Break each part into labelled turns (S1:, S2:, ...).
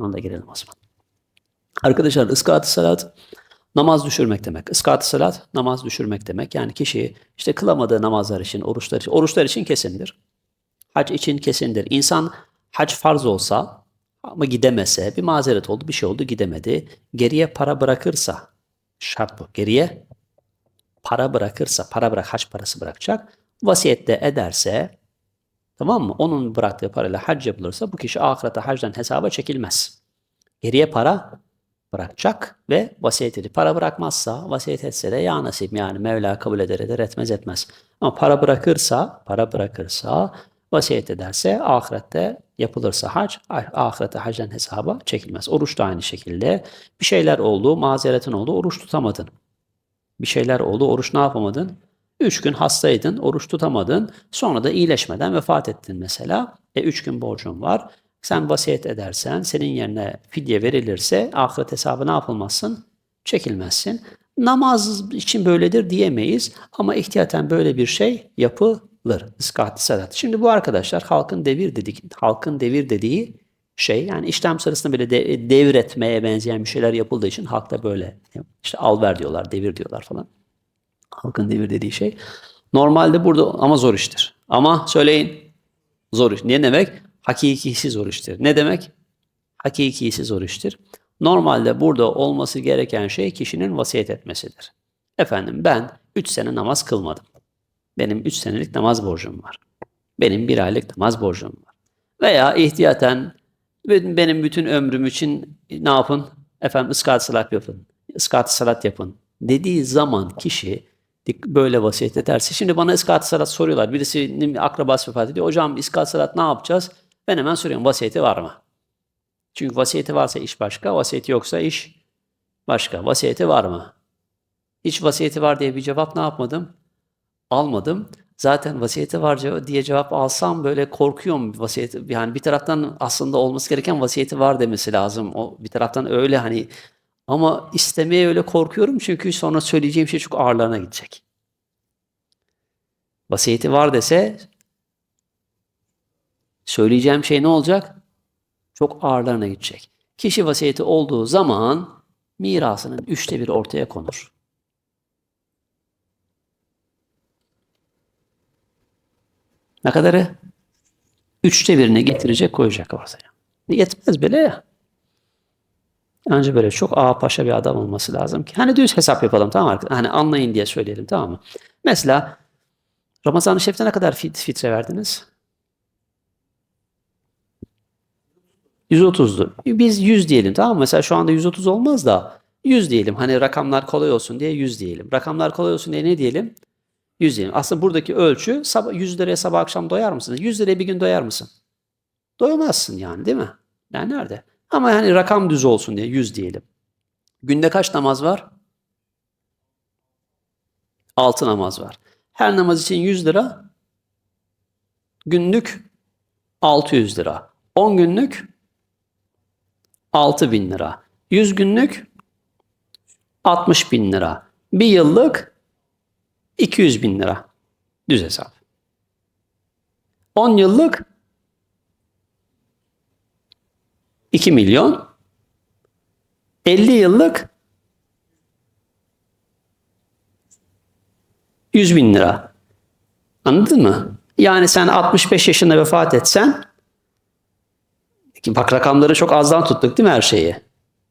S1: Onu da girelim o zaman. Arkadaşlar ıskat salat namaz düşürmek demek. Iskat salat namaz düşürmek demek. Yani kişi işte kılamadığı namazlar için, oruçlar için, oruçlar için kesindir. Hac için kesindir. İnsan hac farz olsa ama gidemese, bir mazeret oldu, bir şey oldu, gidemedi. Geriye para bırakırsa, şart bu. Geriye para bırakırsa, para bırak, hac parası bırakacak. Vasiyette ederse, tamam mı? Onun bıraktığı parayla hac yapılırsa bu kişi ahirete hacdan hesaba çekilmez. Geriye para bırakacak ve vasiyet edip para bırakmazsa vasiyet etse de ya nasip yani Mevla kabul eder eder etmez etmez. Ama para bırakırsa para bırakırsa vasiyet ederse ahirette yapılırsa hac ah- ahirette hacdan hesaba çekilmez. Oruç da aynı şekilde bir şeyler oldu mazeretin oldu oruç tutamadın. Bir şeyler oldu oruç ne yapamadın? Üç gün hastaydın, oruç tutamadın. Sonra da iyileşmeden vefat ettin mesela. E üç gün borcun var. Sen vasiyet edersen, senin yerine fidye verilirse ahiret hesabı ne yapılmazsın? Çekilmezsin. Namaz için böyledir diyemeyiz ama ihtiyaten böyle bir şey yapılır. Iskat salat. Şimdi bu arkadaşlar halkın devir dedik, halkın devir dediği şey yani işlem sırasında böyle de, devretmeye benzeyen bir şeyler yapıldığı için halkta böyle işte al ver diyorlar, devir diyorlar falan. Halkın devir dediği şey. Normalde burada ama zor iştir. Ama söyleyin zor iş. Ne demek? Hakikisi zor iştir. Ne demek? Hakikisi zor iştir. Normalde burada olması gereken şey kişinin vasiyet etmesidir. Efendim ben 3 sene namaz kılmadım. Benim 3 senelik namaz borcum var. Benim bir aylık namaz borcum var. Veya ihtiyaten benim bütün ömrüm için ne yapın? Efendim ıskat salat yapın. Iskat salat yapın. Dediği zaman kişi böyle vasiyet ederse. Şimdi bana iskat salat soruyorlar. Birisinin akrabası vefat ediyor. Hocam iskat salat ne yapacağız? Ben hemen soruyorum vasiyeti var mı? Çünkü vasiyeti varsa iş başka, vasiyeti yoksa iş başka. Vasiyeti var mı? Hiç vasiyeti var diye bir cevap ne yapmadım? Almadım. Zaten vasiyeti var diye cevap alsam böyle korkuyorum vasiyeti. Yani bir taraftan aslında olması gereken vasiyeti var demesi lazım. O bir taraftan öyle hani ama istemeye öyle korkuyorum çünkü sonra söyleyeceğim şey çok ağırlarına gidecek. Vasiyeti var dese söyleyeceğim şey ne olacak? Çok ağırlarına gidecek. Kişi vasiyeti olduğu zaman mirasının üçte biri ortaya konur. Ne kadarı? Üçte birini getirecek koyacak ortaya. Yetmez böyle ya. Önce böyle çok ağa paşa bir adam olması lazım ki. Hani düz hesap yapalım tamam mı? Hani anlayın diye söyleyelim tamam mı? Mesela Ramazan-ı Şerif'te ne kadar fit, fitre verdiniz? 130'du. Biz 100 diyelim tamam mı? Mesela şu anda 130 olmaz da 100 diyelim. Hani rakamlar kolay olsun diye 100 diyelim. Rakamlar kolay olsun diye ne diyelim? 100 diyelim. Aslında buradaki ölçü sabah, 100 liraya sabah akşam doyar mısınız? 100 liraya bir gün doyar mısın? Doyamazsın yani değil mi? Yani nerede? Ama yani rakam düz olsun diye 100 diyelim. Günde kaç namaz var? 6 namaz var. Her namaz için 100 lira. Günlük 600 lira. 10 günlük 6 bin lira. 100 günlük 60 bin lira. Bir yıllık 200 bin lira. Düz hesap. 10 yıllık 2 milyon. 50 yıllık 100 bin lira. Anladın mı? Yani sen 65 yaşında vefat etsen bak rakamları çok azdan tuttuk değil mi her şeyi?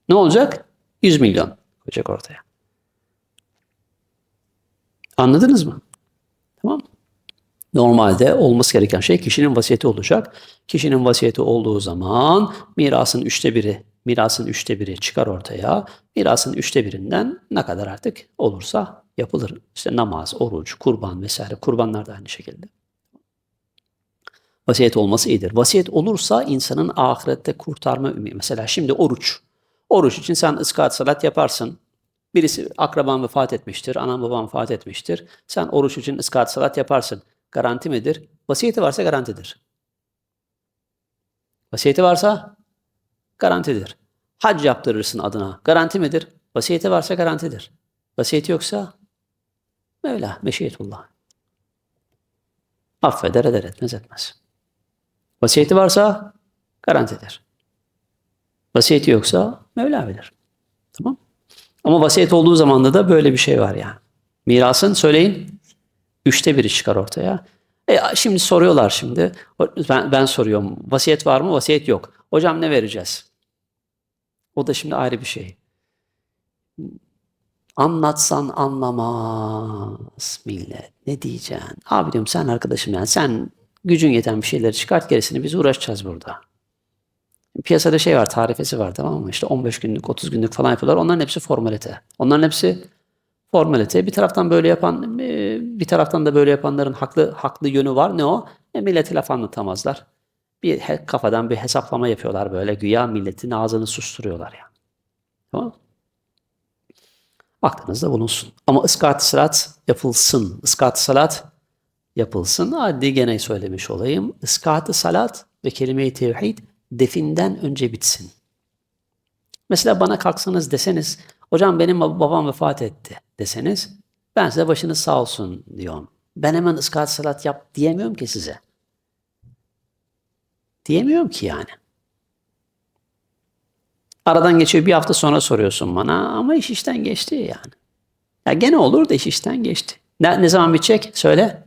S1: Ne olacak? 100 milyon koyacak ortaya. Anladınız mı? Tamam mı? Normalde olması gereken şey kişinin vasiyeti olacak. Kişinin vasiyeti olduğu zaman mirasın üçte biri, mirasın üçte biri çıkar ortaya. Mirasın üçte birinden ne kadar artık olursa yapılır. İşte namaz, oruç, kurban vesaire. Kurbanlar da aynı şekilde. Vasiyet olması iyidir. Vasiyet olursa insanın ahirette kurtarma ümidi. Mesela şimdi oruç. Oruç için sen ıskat salat yaparsın. Birisi akraban vefat etmiştir, anan baban vefat etmiştir. Sen oruç için ıskat salat yaparsın. Garanti midir? Vasiyeti varsa garantidir. Vasiyeti varsa garantidir. Hac yaptırırsın adına. Garanti midir? Vasiyeti varsa garantidir. Vasiyeti yoksa Mevla, meşiyetullah. Affeder eder etmez etmez. Vasiyeti varsa garanti eder. Vasiyeti yoksa Mevla bilir. Tamam. Ama vasiyet olduğu zamanda da böyle bir şey var yani. Mirasın söyleyin üçte biri çıkar ortaya. E, şimdi soruyorlar şimdi. Ben, ben soruyorum. Vasiyet var mı? Vasiyet yok. Hocam ne vereceğiz? O da şimdi ayrı bir şey. Anlatsan anlamaz millet. Ne diyeceksin? Abi diyorum sen arkadaşım yani sen gücün yeten bir şeyleri çıkart gerisini biz uğraşacağız burada. Piyasada şey var, tarifesi var tamam mı? İşte 15 günlük, 30 günlük falan yapıyorlar. Onların hepsi formalite. Onların hepsi formalite. Bir taraftan böyle yapan, e, bir taraftan da böyle yapanların haklı haklı yönü var. Ne o? E, milleti laf anlatamazlar. Bir he- kafadan bir hesaplama yapıyorlar böyle. Güya milletin ağzını susturuyorlar yani. Tamam mı? Aklınızda bulunsun. Ama ıskat sırat yapılsın. Iskat salat yapılsın. Hadi gene söylemiş olayım. Iskat salat ve kelime-i tevhid definden önce bitsin. Mesela bana kalksanız deseniz, hocam benim bab- babam vefat etti deseniz, ben size başınız sağ olsun diyorum. Ben hemen ıskat salat yap diyemiyorum ki size. Diyemiyorum ki yani. Aradan geçiyor bir hafta sonra soruyorsun bana ama iş işten geçti yani. Ya gene olur da iş işten geçti. Ne, ne zaman bitecek? Söyle.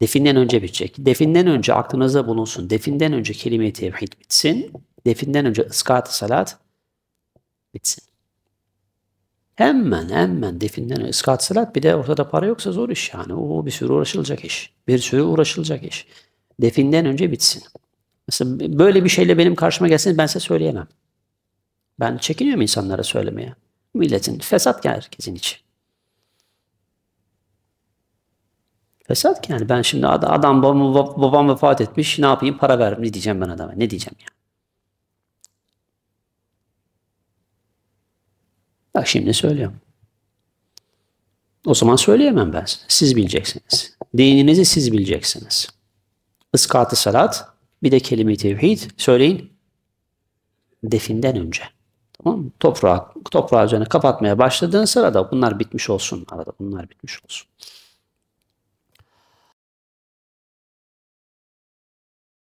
S1: Definden önce bitecek. Definden önce aklınızda bulunsun. Definden önce kelime-i tevhid bitsin. Definden önce ıskat salat bitsin. Hemen hemen definden ıskat salat bir de ortada para yoksa zor iş yani. O bir sürü uğraşılacak iş. Bir sürü uğraşılacak iş. Definden önce bitsin. Mesela böyle bir şeyle benim karşıma gelseniz ben size söyleyemem. Ben çekiniyorum insanlara söylemeye. Milletin fesat herkesin içi. Fesat ki yani ben şimdi ad- adam babam, babam vefat etmiş ne yapayım para ver ne diyeceğim ben adama ne diyeceğim ya. Bak şimdi söylüyorum. O zaman söyleyemem ben size. Siz bileceksiniz. Dininizi siz bileceksiniz. Iskatı salat bir de kelime-i tevhid söyleyin definden önce. Tamam? Toprağı, toprağı üzerine kapatmaya başladığın sırada bunlar bitmiş olsun. Arada bunlar bitmiş olsun.